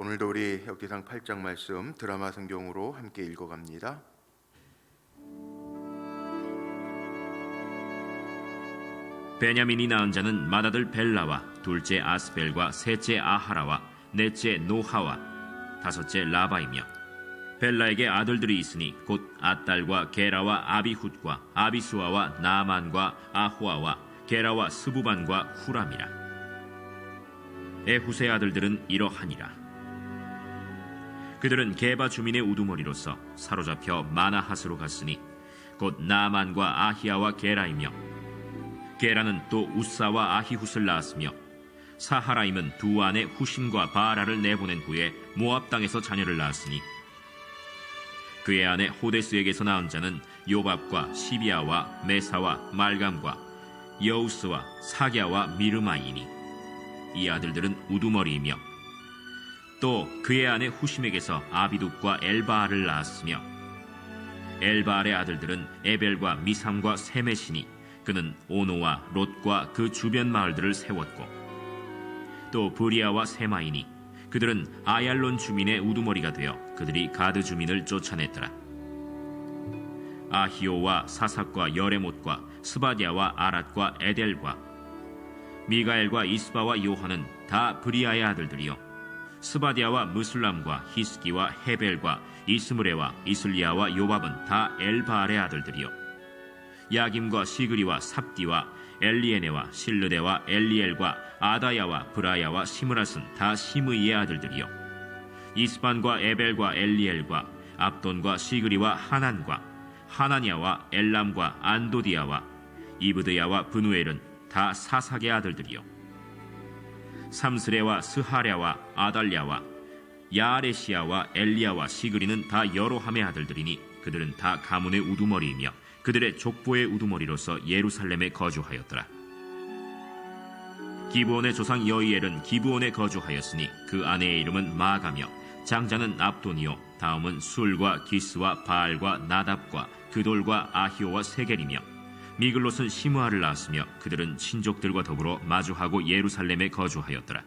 오늘도 우리 역대상 8장 말씀 드라마 성경으로 함께 읽어갑니다. 베냐민이 낳은 자는 맏아들 벨라와 둘째 아스벨과 셋째 아하라와 넷째 노하와 다섯째 라바이며 벨라에게 아들들이 있으니 곧 아딸과 게라와 아비훗과 아비수아와 나만과 아호아와 게라와 스부반과 후람이라 에훗의 아들들은 이러하니라 그들은 게바 주민의 우두머리로서 사로잡혀 마나핫으로 갔으니 곧 나만과 아히야와 게라이며 게라는 또 우사와 아히훗을 낳았으며 사하라임은 두 아내 후심과 바라를 내보낸 후에 모압 땅에서 자녀를 낳았으니 그의 아내 호데스에게서 낳은 자는 요밥과 시비아와 메사와 말감과 여우스와 사갸와 미르마이니 이 아들들은 우두머리이며 또 그의 아내 후심에게서 아비둑과 엘바알을 낳았으며 엘바알의 아들들은 에벨과 미삼과 세메시니 그는 오노와 롯과 그 주변 마을들을 세웠고 또 브리아와 세마이니 그들은 아얄론 주민의 우두머리가 되어 그들이 가드 주민을 쫓아냈더라. 아히오와 사삭과 여레못과 스바디아와 아랏과 에델과 미가엘과 이스바와 요한은 다 브리아의 아들들이요 스바디아와 무슬람과 히스기와 헤벨과 이스므레와 이슬리아와 요밥은 다 엘바알의 아들들이요. 야김과 시그리와 삽디와 엘리에네와 실르데와 엘리엘과 아다야와 브라야와 시므라스는 다 시므이의 아들들이요. 이스반과 에벨과 엘리엘과 압돈과 시그리와 하난과 하나니아와 엘람과 안도디아와 이브드야와 브누엘은 다 사삭의 아들들이요 삼스레와 스하랴와 아달랴와 야아레시아와 엘리야와 시그리는 다 여로함의 아들들이니 그들은 다 가문의 우두머리이며 그들의 족보의 우두머리로서 예루살렘에 거주하였더라. 기브온의 조상 여이엘은 기브온에 거주하였으니 그 아내의 이름은 마가며 장자는 압돈이요 다음은 술과 기스와 바알과 나답과 그돌과 아히오와 세겔이며 미글롯은 시므아를 낳았으며 그들은 친족들과 더불어 마주하고 예루살렘에 거주하였더라.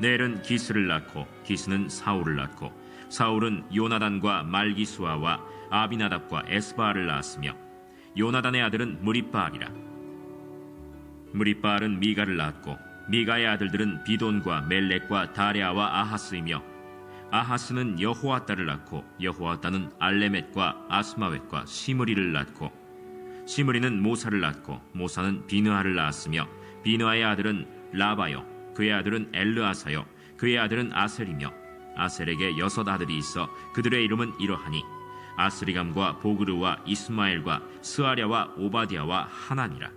넬은 기스를 낳고 기스는 사울을 낳고 사울은 요나단과 말기수아와 아비나답과 에스바알을 낳았으며 요나단의 아들은 무리바알이라 무리바알은 미가를 낳았고 미가의 아들들은 비돈과 멜렉과 다레아와 아하스이며 아하스는 여호와따를 낳고 여호와따는 알레멧과 아스마웻과 시므리를 낳고 시므리는 모사를 낳고 모사는 비느하를 낳았으며 비느하의 아들은 라바요 그의 아들은 엘르아사요 그의 아들은 아셀이며 아셀에게 여섯 아들이 있어 그들의 이름은 이러하니 아스리감과 보그르와 이스마엘과 스아랴와 오바디아와 하나니라.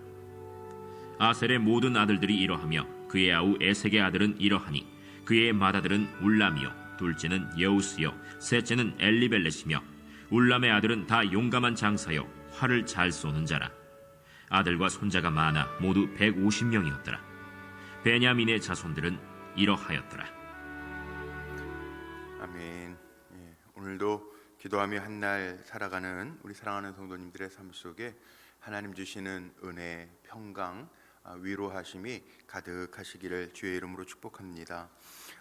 아셀의 모든 아들들이 이러하며 그의 아우 에색의 아들은 이러하니 그의 맏아들은 울람이요 둘째는 여우스요 셋째는 엘리벨렛이며 울람의 아들은 다 용감한 장사요 활을 잘 쏘는 자라 아들과 손자가 많아 모두 150명이었더라 베냐민의 자손들은 이러하였더라 아멘. 예, 오늘도 기도하며 한 날 살아가는 우리 사랑하는 성도님들의 삶 속에 하나님 주시는 은혜, 평강, 아, 위로하심이 가득하시기를 주의 이름으로 축복합니다.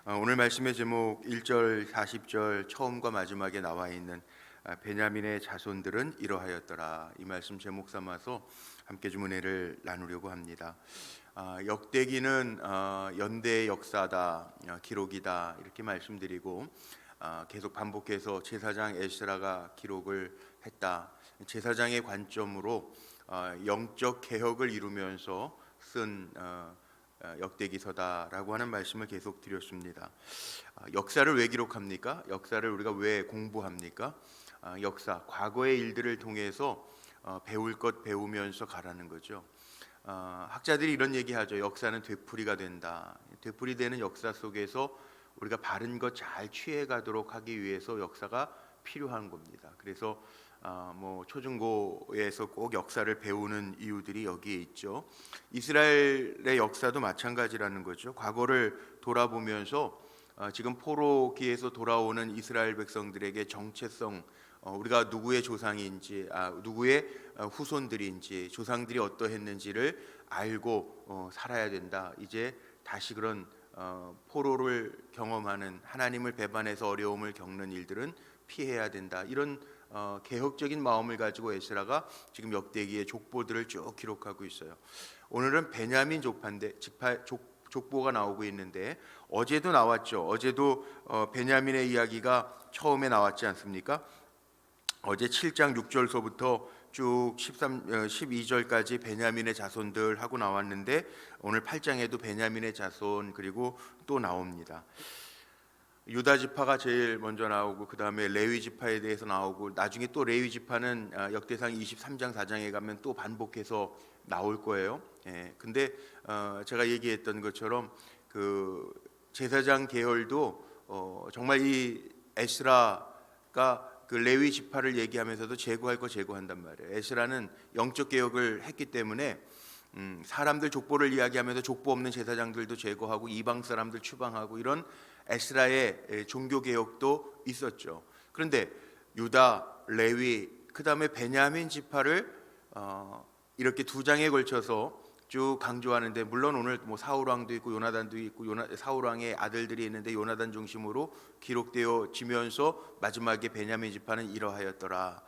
아, 오늘 말씀의 제목 1절, 40절 처음과 마지막에 나와 있는 아, 베냐민의 자손들은 이러하였더라. 이 말씀 제목 삼아서 함께 좀 은혜를 나누려고 합니다. 아, 역대기는 아, 연대의 역사다, 아, 기록이다 이렇게 말씀드리고 아, 계속 반복해서 제사장 에스라가 기록을 했다. 제사장의 관점으로 아, 영적 개혁을 이루면서 쓴 어, 어, 역대기서다라고 하는 말씀을 계속 드렸습니다. 아, 역사를 왜 기록합니까? 역사를 우리가 왜 공부합니까? 아, 역사, 과거의 일들을 통해서 어, 배울 것 배우면서 가라는 거죠. 어, 학자들이 이런 얘기하죠. 역사는 되풀이가 된다. 되풀이되는 역사 속에서 우리가 바른 것 잘 취해 가도록 하기 위해서 역사가 필요한 겁니다. 그래서 어, 뭐 초중고에서 꼭 역사를 배우는 이유들이 여기에 있죠. 이스라엘의 역사도 마찬가지라는 거죠. 과거를 돌아보면서 어, 지금 포로기에서 돌아오는 이스라엘 백성들에게 정체성 어, 우리가 누구의 조상인지 아, 누구의 어, 후손들인지 조상들이 어떠했는지를 알고 어, 살아야 된다. 이제 다시 그런 어, 포로를 경험하는 하나님을 배반해서 어려움을 겪는 일들은 피해야 된다. 이런 어, 개혁적인 마음을 가지고 에스라가 지금 역대기의 족보들을 쭉 기록하고 있어요. 오늘은 베냐민 족파인데 지파 족 족보가 나오고 있는데 어제도 나왔죠. 어제도 어, 베냐민의 이야기가 처음에 나왔지 않습니까? 어제 7장 6절서부터 쭉 13, 어, 12절까지 베냐민의 자손들 하고 나왔는데 오늘 8장에도 베냐민의 자손 그리고 또 나옵니다. 유다 지파가 제일 먼저 나오고 그 다음에 레위 지파에 대해서 나오고 나중에 또 레위 지파는 아, 역대상 23장 4장에 가면 또 반복해서 나올 거예요. 예, 근데 어, 제가 얘기했던 것처럼 그 제사장 계열도 어, 정말 이 에스라가 그 레위 지파를 얘기하면서도 제거할 거 제거한단 말이에요. 에스라는 영적 개혁을 했기 때문에 음, 사람들 족보를 이야기하면서 족보 없는 제사장들도 제거하고 이방 사람들 추방하고 이런 에스라의 에, 종교 개혁도 있었죠. 그런데 유다, 레위, 그 다음에 베냐민 지파를 어, 이렇게 두 장에 걸쳐서 쭉 강조하는데 물론 오늘 뭐 사울 왕도 있고 요나단도 있고 요나, 사울 왕의 아들들이 있는데 요나단 중심으로 기록되어지면서 마지막에 베냐민 지파는 이러하였더라.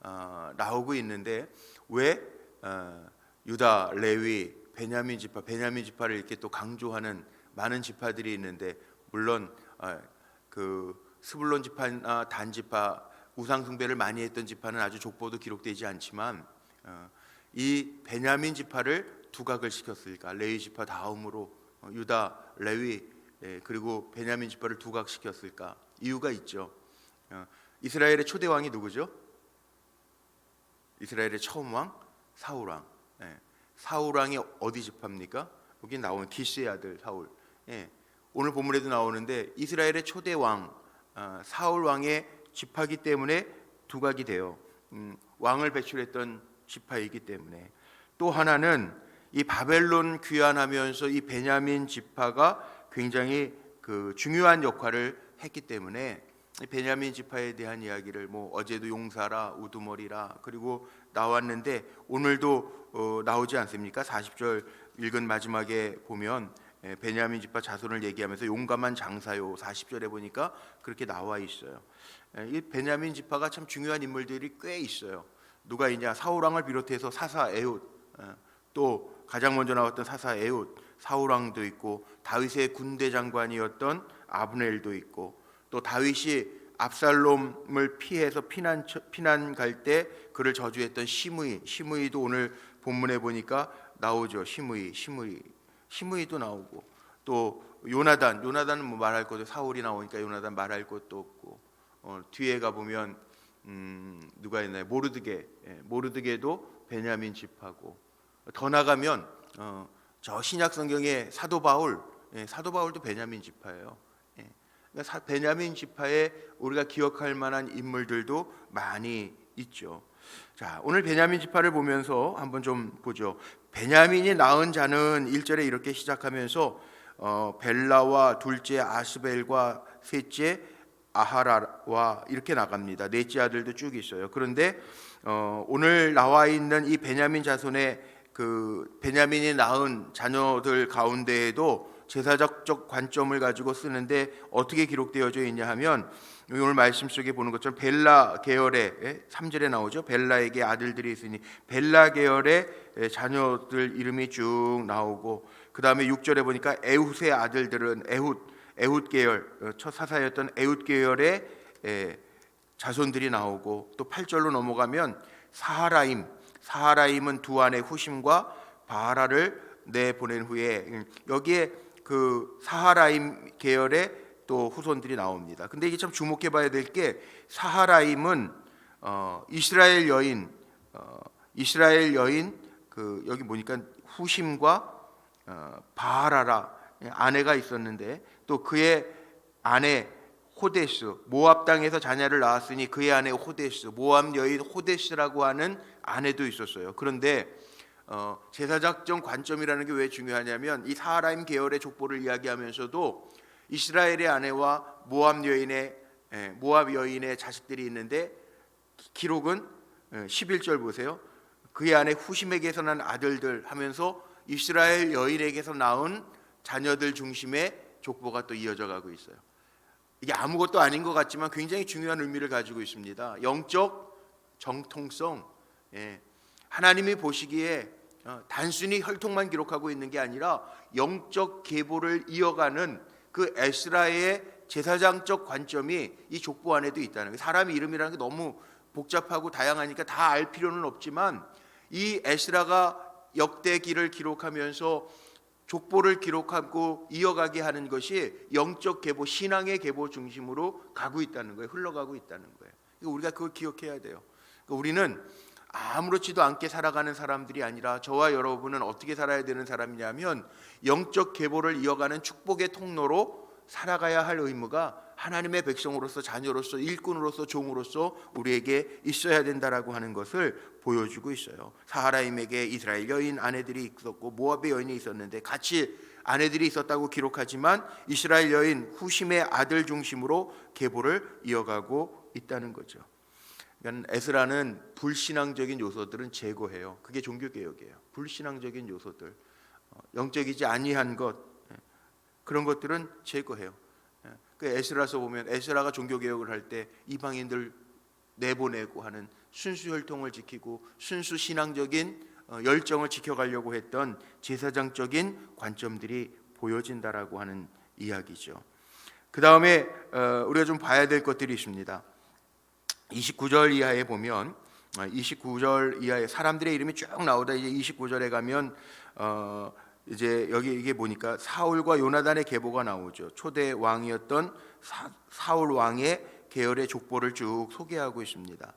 어, 나오고 있는데 왜 어, 유다, 레위, 베냐민 지파, 베냐민 지파를 이렇게 또 강조하는 많은 지파들이 있는데 물론 어, 그 스불론 지파나 단 지파 우상 숭배를 많이 했던 지파는 아주 족보도 기록되지 않지만 어, 이 베냐민 지파를 두각을 시켰으니까 레위 지파 다음으로 어, 유다, 레위 예, 그리고 베냐민 지파를 두각시켰을까 이유가 있죠. 어, 이스라엘의 초대 왕이 누구죠? 이스라엘의 처음 왕 사울 왕. 예, 사울 왕이 어디 지파입니까? 여기 나오는 기스의 아들 사울. 예, 오늘 본문에도 나오는데 이스라엘의 초대 왕 어, 사울 왕의 지파기 때문에 두각이 돼요. 음, 왕을 배출했던 지파이기 때문에 또 하나는 이 바벨론 귀환하면서 이 베냐민 지파가 굉장히 그 중요한 역할을 했기 때문에 이 베냐민 지파에 대한 이야기를 뭐 어제도 용사라 우두머리라 그리고 나왔는데 오늘도 어, 나오지 않습니까? 40절 읽은 마지막에 보면 예, 베냐민 지파 자손을 얘기하면서 용감한 장사요 40절에 보니까 그렇게 나와 있어요. 예, 이 베냐민 지파가 참 중요한 인물들이 꽤 있어요. 누가 있냐? 사울 왕을 비롯해서 사사 에훗 예, 또 가장 먼저 나왔던 사사 에훗 사울 왕도 있고 다윗의 군대 장관이었던 아브넬도 있고 또 다윗이 압살롬을 피해서 피난 피난 갈 때 그를 저주했던 시므이 시므이도 오늘 본문에 보니까 나오죠. 시므이 시므이 시므이도 나오고 또 요나단 요나단은 뭐 말할 것도 사울이 나오니까 요나단 말할 것도 없고 어, 뒤에 가 보면 음, 누가 있나요? 모르드게 예, 모르드게도 베냐민 집하고 더 나가면 어, 저 신약 성경의 사도 바울 예, 사도 바울도 베냐민 지파예요. 예. 그러니까 사, 베냐민 지파에 우리가 기억할 만한 인물들도 많이 있죠. 자, 오늘 베냐민 지파를 보면서 한번 좀 보죠. 베냐민이 낳은 자는 1절에 이렇게 시작하면서 어, 벨라와 둘째 아스벨과 셋째 아하라와 이렇게 나갑니다. 넷째 아들도 쭉 있어요. 그런데 어, 오늘 나와 있는 이 베냐민 자손의 그 베냐민이 낳은 자녀들 가운데에도 제사적 관점을 가지고 쓰는데 어떻게 기록되어져 있냐 하면 오늘 말씀 속에 보는 것처럼 벨라 계열의 3절에 나오죠. 벨라에게 아들들이 있으니 벨라 계열의 자녀들 이름이 쭉 나오고 그 다음에 6절에 보니까 에훗의 아들들은 에훗 에훗 계열 어, 첫 사사였던 에훗 계열의 자손들이 나오고 또 8절로 넘어가면 사하라임 사하라임은 두 아내 후심과 바라를 내보낸 후에 음, 여기에 그 사하라임 계열의 또 후손들이 나옵니다. 근데 이게 참 주목해 봐야 될 게 사하라임은 어, 이스라엘 여인 어, 이스라엘 여인 그 여기 보니까 후심과 어, 바하라라 아내가 있었는데 또 그의 아내 호데스 모압 땅에서 자녀를 낳았으니 그의 아내 호데스 모압 여인 호데스라고 하는 아내도 있었어요. 그런데 어, 제사작전 관점이라는 게 왜 중요하냐면 이 사하라임 계열의 족보를 이야기하면서도 이스라엘의 아내와 모압 여인의 예, 모압 여인의 자식들이 있는데 기록은 11절 보세요. 그의 아내 후심에게서 난 아들들 하면서 이스라엘 여인에게서 낳은 자녀들 중심의 족보가 또 이어져 가고 있어요. 이게 아무것도 아닌 것 같지만 굉장히 중요한 의미를 가지고 있습니다. 영적 정통성. 예. 하나님이 보시기에 어, 단순히 혈통만 기록하고 있는 게 아니라 영적 계보를 이어가는 그 에스라의 제사장적 관점이 이 족보 안에도 있다는 거예요. 사람 이름이라는 게 너무 복잡하고 다양하니까 다 알 필요는 없지만 이 에스라가 역대기를 기록하면서 족보를 기록하고 이어가게 하는 것이 영적 계보, 신앙의 계보 중심으로 가고 있다는 거예요. 흘러가고 있다는 거예요. 이거 우리가 그걸 기억해야 돼요. 그러니까 우리는 아무렇지도 않게 살아가는 사람들이 아니라 저와 여러분은 어떻게 살아야 되는 사람이냐면 영적 계보를 이어가는 축복의 통로로 살아가야 할 의무가 하나님의 백성으로서 자녀로서 일꾼으로서 종으로서 우리에게 있어야 된다라고 하는 것을 보여주고 있어요. 사하라임에게 이스라엘 여인 아내들이 있었고 모압의 여인이 있었는데 같이 아내들이 있었다고 기록하지만 이스라엘 여인 후심의 아들 중심으로 계보를 이어가고 있다는 거죠. 그러니까 에스라는 불신앙적인 요소들은 제거해요. 그게 종교 개혁이에요. 불신앙적인 요소들, 어, 영적이지 아니한 것 예, 그런 것들은 제거해요. 예, 그 에스라서 보면 에스라가 종교 개혁을 할 때 이방인들 내보내고 하는 순수 혈통을 지키고 순수 신앙적인 어, 열정을 지켜가려고 했던 제사장적인 관점들이 보여진다라고 하는 이야기죠. 그 다음에 어, 우리가 좀 봐야 될 것들이 있습니다. 29절 이하에 보면 29절 이하에 사람들의 이름이 쭉 나오다 이제 29절에 가면 어 이제 여기 이게 보니까 사울과 요나단의 계보가 나오죠. 초대 왕이었던 사, 사울 왕의 계열의 족보를 쭉 소개하고 있습니다.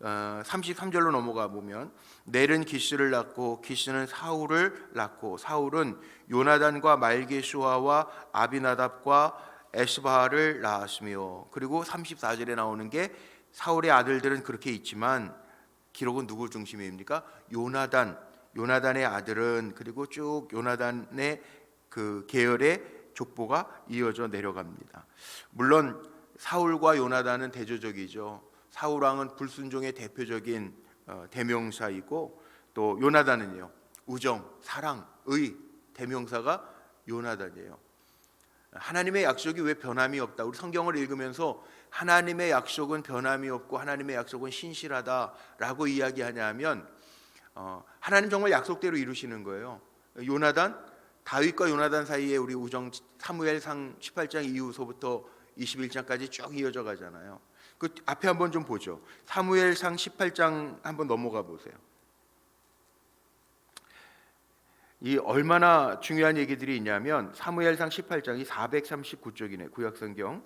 어, 33절로 넘어가 보면 넬은 기스를 낳고 기스는 사울을 낳고 사울은 요나단과 말게수아와 아비나답과 에스바를 낳았으며 그리고 34절에 나오는 게 사울의 아들들은 그렇게 있지만 기록은 누구 중심입니까? 요나단, 요나단의 아들은 그리고 쭉 요나단의 그 계열의 족보가 이어져 내려갑니다. 물론 사울과 요나단은 대조적이죠. 사울 왕은 불순종의 대표적인 어, 대명사이고 또 요나단은요 우정, 사랑, 의 대명사가 요나단이에요. 하나님의 약속이 왜 변함이 없다? 우리 성경을 읽으면서 하나님의 약속은 변함이 없고 하나님의 약속은 신실하다라고 이야기하냐면 어, 하나님 정말 약속대로 이루시는 거예요. 요나단 다윗과 요나단 사이에 우리 우정 사무엘상 18장 이후서부터 21장까지 쭉 이어져 가잖아요. 그 앞에 한번 좀 보죠. 사무엘상 18장 한번 넘어가 보세요. 이 얼마나 중요한 얘기들이 있냐면 사무엘상 18장이 439쪽이네 구약성경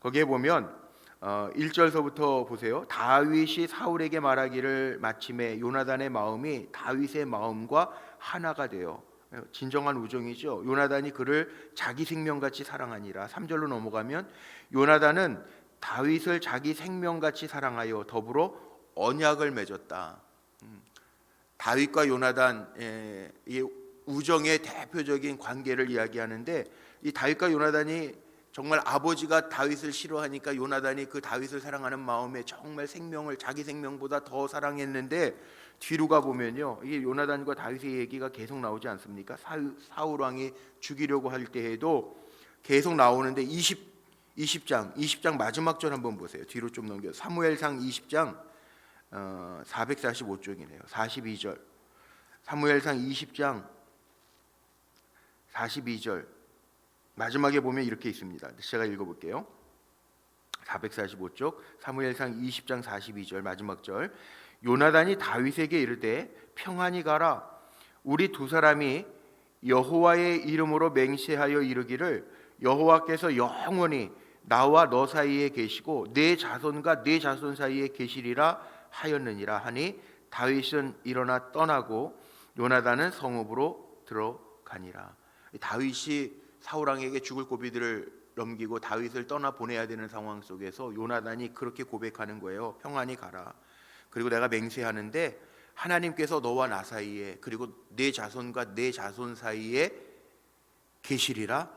거기에 보면 어, 1절서부터 보세요. 다윗이 사울에게 말하기를 마침에 요나단의 마음이 다윗의 마음과 하나가 되어 진정한 우정이죠. 요나단이 그를 자기 생명같이 사랑하니라. 3절로 넘어가면 요나단은 다윗을 자기 생명같이 사랑하여 더불어 언약을 맺었다. 음, 다윗과 요나단의 이 우정의 대표적인 관계를 이야기하는데 이 다윗과 요나단이 정말 아버지가 다윗을 싫어하니까 요나단이 그 다윗을 사랑하는 마음에 정말 생명을 자기 생명보다 더 사랑했는데 뒤로 가 보면요. 이게 요나단과 다윗의 얘기가 계속 나오지 않습니까? 사울 왕이 죽이려고 할 때에도 계속 나오는데 20 20장 20장 마지막 절 한번 보세요. 뒤로 좀 넘겨. 사무엘상 20장 어, 445쪽이네요. 42절. 사무엘상 20장 42절 마지막에 보면 이렇게 있습니다. 제가 읽어볼게요. 445쪽 사무엘상 20장 42절 마지막 절 요나단이 다윗에게 이르되 평안히 가라 우리 두 사람이 여호와의 이름으로 맹세하여 이르기를 여호와께서 영원히 나와 너 사이에 계시고 내 자손과 내 자손 사이에 계시리라 하였느니라 하니 다윗은 일어나 떠나고 요나단은 성읍으로 들어가니라 다윗이 사울 왕에게 죽을 고비들을 넘기고 다윗을 떠나 보내야 되는 상황 속에서 요나단이 그렇게 고백하는 거예요. 평안히 가라. 그리고 내가 맹세하는데 하나님께서 너와 나 사이에 그리고 내 자손과 내 자손 사이에 계시리라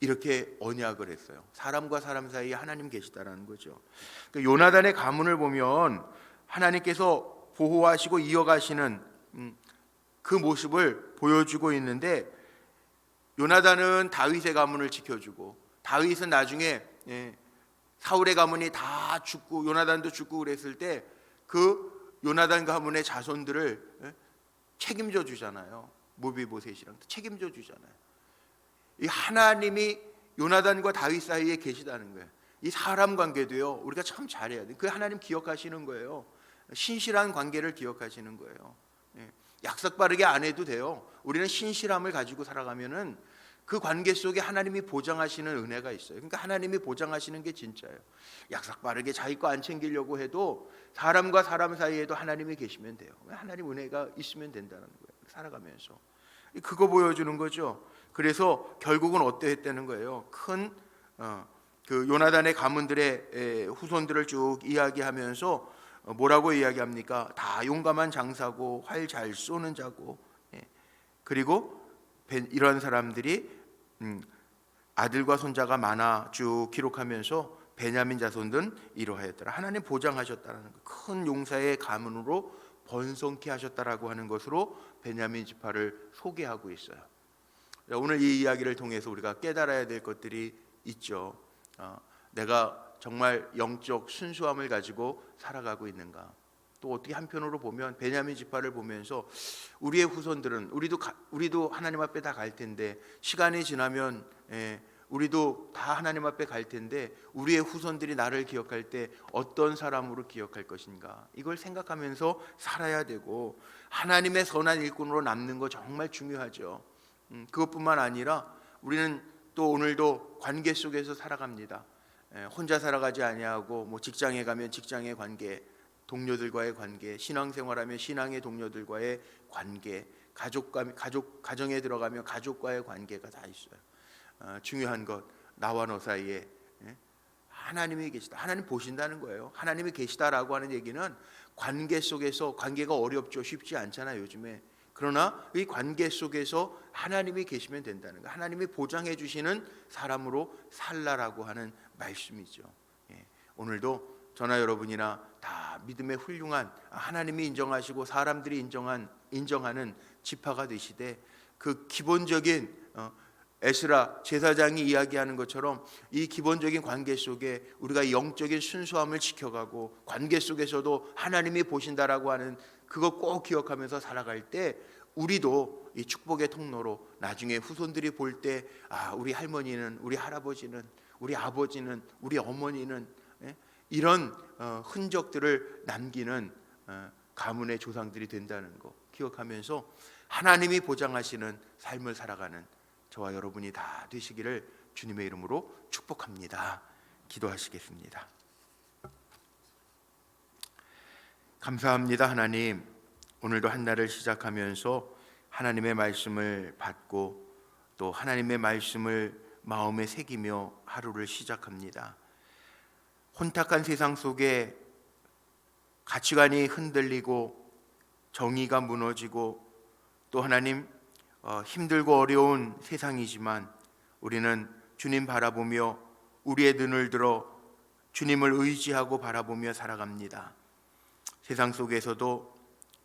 이렇게 언약을 했어요. 사람과 사람 사이에 하나님 계시다라는 거죠. 그러니까 요나단의 가문을 보면 하나님께서 보호하시고 이어가시는 음, 그 모습을 보여주고 있는데 요나단은 다윗의 가문을 지켜주고 다윗은 나중에 예, 사울의 가문이 다 죽고 요나단도 죽고 그랬을 때 그 요나단 가문의 자손들을 예, 책임져 주잖아요. 모비보셋이랑 책임져 주잖아요. 이 하나님이 요나단과 다윗 사이에 계시다는 거예요. 이 사람 관계도요. 우리가 참 잘해야 돼. 그 하나님 기억하시는 거예요. 신실한 관계를 기억하시는 거예요. 예, 약속 바르게 안 해도 돼요. 우리는 신실함을 가지고 살아가면은 그 관계 속에 하나님이 보장하시는 은혜가 있어요. 그러니까 하나님이 보장하시는 게 진짜예요. 약속 바르게 자기 거 안 챙기려고 해도 사람과 사람 사이에도 하나님이 계시면 돼요. 하나님 은혜가 있으면 된다는 거예요. 살아가면서 그거 보여주는 거죠. 그래서 결국은 어떠했다는 거예요. 큰 어, 그 요나단의 가문들의 에, 후손들을 쭉 이야기하면서 어, 뭐라고 이야기합니까? 다 용감한 장사고 활 잘 쏘는 자고 예. 그리고 벤- 이런 사람들이 음, 아들과 손자가 많아 쭉 기록하면서 베냐민 자손들은 이러하였더라. 하나님 보장하셨다라는 거. 큰 용사의 가문으로 번성케 하셨다라고 하는 것으로 베냐민 지파를 소개하고 있어요. 자, 오늘 이 이야기를 통해서 우리가 깨달아야 될 것들이 있죠. 어, 내가 정말 영적 순수함을 가지고 살아가고 있는가? 또 어떻게 한편으로 보면 베냐민 지파를 보면서 우리의 후손들은 우리도 가- 우리도 하나님 앞에 다 갈 텐데 시간이 지나면 예, 우리도 다 하나님 앞에 갈 텐데 우리의 후손들이 나를 기억할 때 어떤 사람으로 기억할 것인가 이걸 생각하면서 살아야 되고 하나님의 선한 일꾼으로 남는 거 정말 중요하죠. 음, 그것뿐만 아니라 우리는 또 오늘도 관계 속에서 살아갑니다. 예, 혼자 살아가지 아니하고 뭐 직장에 가면 직장의 관계, 동료들과의 관계, 신앙생활하면 신앙의 동료들과의 관계, 가족과 가족 가정에 들어가면 가족과의 관계가 다 있어요. 어, 중요한 것 나와 너 사이에 예? 하나님이 계시다. 하나님 보신다는 거예요. 하나님이 계시다라고 하는 얘기는 관계 속에서 관계가 어렵죠. 쉽지 않잖아요, 요즘에. 그러나 이 관계 속에서 하나님이 계시면 된다는 거. 하나님이 보장해 주시는 사람으로 살라라고 하는 말씀이죠. 예. 오늘도 저나 여러분이나 다 믿음의 훌륭한 하나님이 인정하시고 사람들이 인정한 인정하는 지파가 되시되 그 기본적인 어, 에스라 제사장이 이야기하는 것처럼 이 기본적인 관계 속에 우리가 영적인 순수함을 지켜가고 관계 속에서도 하나님이 보신다라고 하는 그거 꼭 기억하면서 살아갈 때 우리도 이 축복의 통로로 나중에 후손들이 볼 때 아 우리 할머니는 우리 할아버지는 우리 아버지는 우리 어머니는 예? 이런 어, 흔적들을 남기는 어, 가문의 조상들이 된다는 거 기억하면서 하나님이 보장하시는 삶을 살아가는 저와 여러분이 다 되시기를 주님의 이름으로 축복합니다. 기도하시겠습니다. 감사합니다, 하나님. 오늘도 한 날을 시작하면서 하나님의 말씀을 받고 또 하나님의 말씀을 마음에 새기며 하루를 시작합니다. 혼탁한 세상 속에 가치관이 흔들리고 정의가 무너지고 또 하나님 어, 힘들고 어려운 세상이지만 우리는 주님 바라보며 우리의 눈을 들어 주님을 의지하고 바라보며 살아갑니다. 세상 속에서도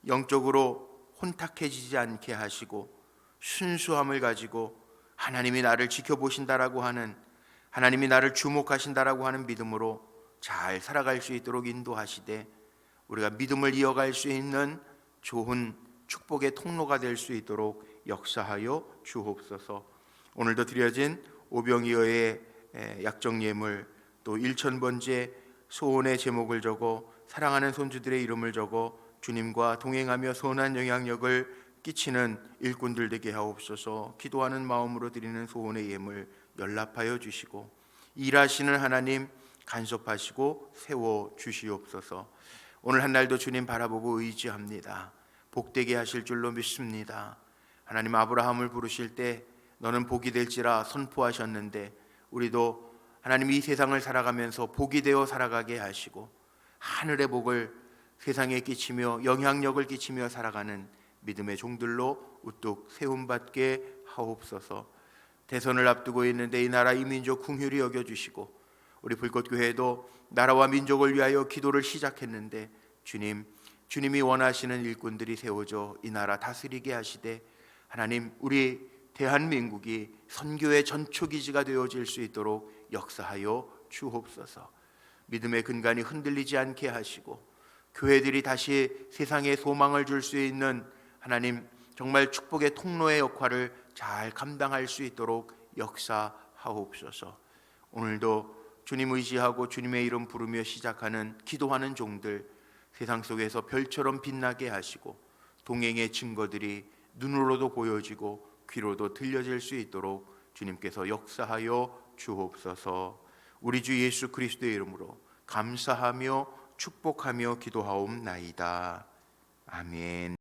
영적으로 혼탁해지지 않게 하시고 순수함을 가지고 하나님이 나를 지켜보신다라고 하는 하나님이 나를 주목하신다라고 하는 믿음으로 잘 살아갈 수 있도록 인도하시되 우리가 믿음을 이어갈 수 있는 좋은 축복의 통로가 될 수 있도록 역사하여 주옵소서. 오늘도 드려진 오병이어의 약정 예물 또 일천 번째 소원의 제목을 적어 사랑하는 손주들의 이름을 적어 주님과 동행하며 선한 영향력을 끼치는 일꾼들 되게 하옵소서. 기도하는 마음으로 드리는 소원의 예물 연락하여 주시고 일하시는 하나님 간섭하시고 세워 주시옵소서. 오늘 한 날도 주님 바라보고 의지합니다. 복되게 하실 줄로 믿습니다. 하나님 아브라함을 부르실 때 너는 복이 될지라 선포하셨는데 우리도 하나님 이 세상을 살아가면서 복이 되어 살아가게 하시고 하늘의 복을 세상에 끼치며 영향력을 끼치며 살아가는 믿음의 종들로 우뚝 세움받게 하옵소서. 대선을 앞두고 있는데 이 나라 이 민족 궁휼히 여겨 주시고 우리 불꽃교회도 나라와 민족을 위하여 기도를 시작했는데 주님 주님이 원하시는 일꾼들이 세워져 이 나라 다스리게 하시되 하나님 우리 대한민국이 선교의 전초기지가 되어질 수 있도록 역사하여 주옵소서. 믿음의 근간이 흔들리지 않게 하시고 교회들이 다시 세상에 소망을 줄 수 있는 하나님 정말 축복의 통로의 역할을 잘 감당할 수 있도록 역사하옵소서. 오늘도 주님 의지하고 주님의 이름 부르며 시작하는 기도하는 종들 세상 속에서 별처럼 빛나게 하시고 동행의 증거들이 눈으로도 보여지고 귀로도 들려질 수 있도록 주님께서 역사하여 주옵소서. 우리 주 예수 그리스도의 이름으로 감사하며 축복하며 기도하옵나이다. 아멘.